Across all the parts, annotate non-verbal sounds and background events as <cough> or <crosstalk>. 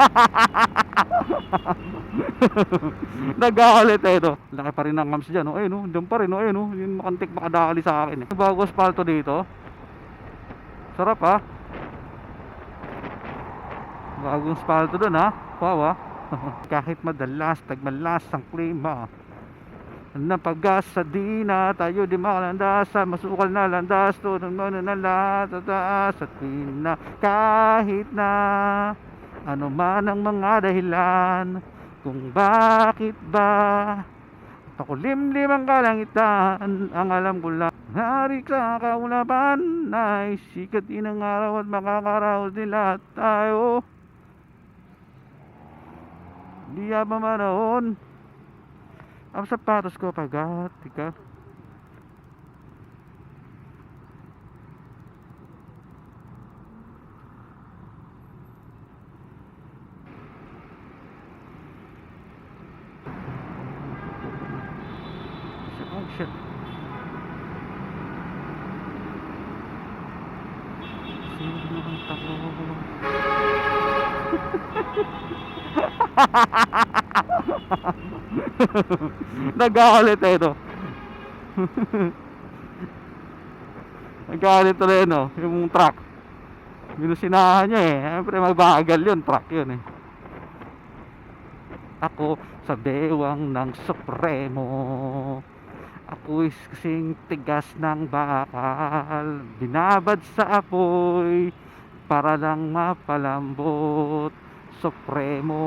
<laughs> Nagalit eh no. Laki pa rin ng ngams dyan. Oh. Ayun oh. Diyan pa rin. Oh. Ayun oh. Yung makantik makadali sa akin eh. Bago asfalto dito. Sarap ah. Bagong asfalto dun ha. Wow ah. <laughs> Kahit madalas, tagmalas ang klima. Napagas sa di na tayo di makalandasan Masukal na landas Tunong na lahat sa taas at pina Kahit na Ano man ang mga dahilan Kung bakit ba Pakulimlim ang kalangitan Ang alam ko lang Hari sa kaulapan Ay sikat din ang araw at makakaraos nila tayo Di ba manahon ang sapatos ko pagat, tika. Oh shit. Sino naman tako? <laughs> Nagalit eh no. <laughs> Nagalit tuloy no, yung truck. Minusinahan niya eh. Siyempre mabagal yun, truck yun eh. Ako sa bewang ng Supremo. Is kasing tigas ng bakal. Binabad sa apoy para lang mapalambot. Supremo.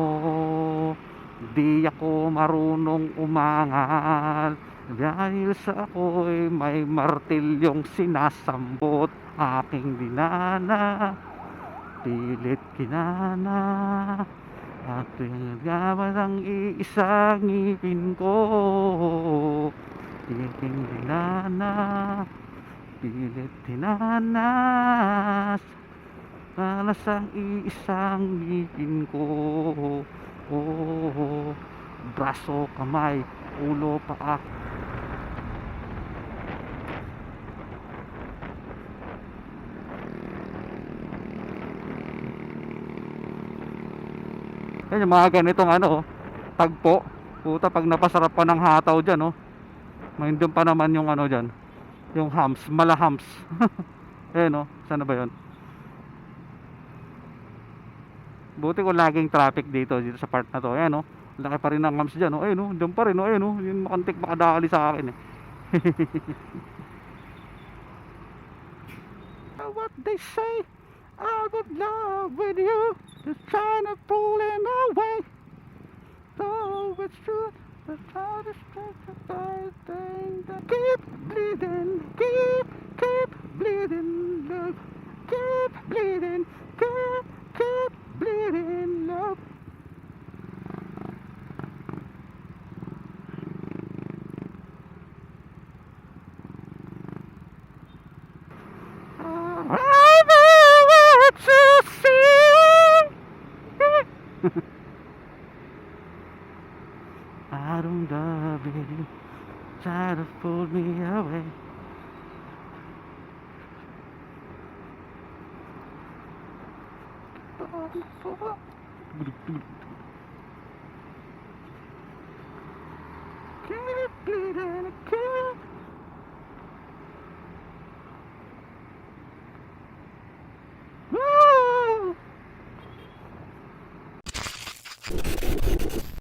Di ako marunong umangal Dahil sa ako'y may martilyong sinasambot Aking dinana Pilit kinana At pinagawa ng iisang ngipin ko Aking dinana Pilit tinanas Para sa iisang ngipin ko oh, braso, kamay, ulo, paa. Yan yung mga ganitong ano, oh, tagpo. Puta, pag napasarap pa ng hataw dyan, oh. Doon pa naman yung ano dyan. Yung hams, malahams. <laughs> Ayan, oh. Sana ba yun? Buti ko laging traffic dito dito sa part na to. Ayan oh. Laki pa rin ng ngams diyan oh. Ayun oh, diyan pa rin oh. Ayun oh, yung makantik makadali sa akin eh. <laughs> What they say, I would love with you, just trying to pull him away. So it's true, the to the bad thing that keep bleeding, keep, keep bleeding, love, keep bleeding, keep, keep bleeding, love. I don't love you. Try to pull me away. Keep bleeding,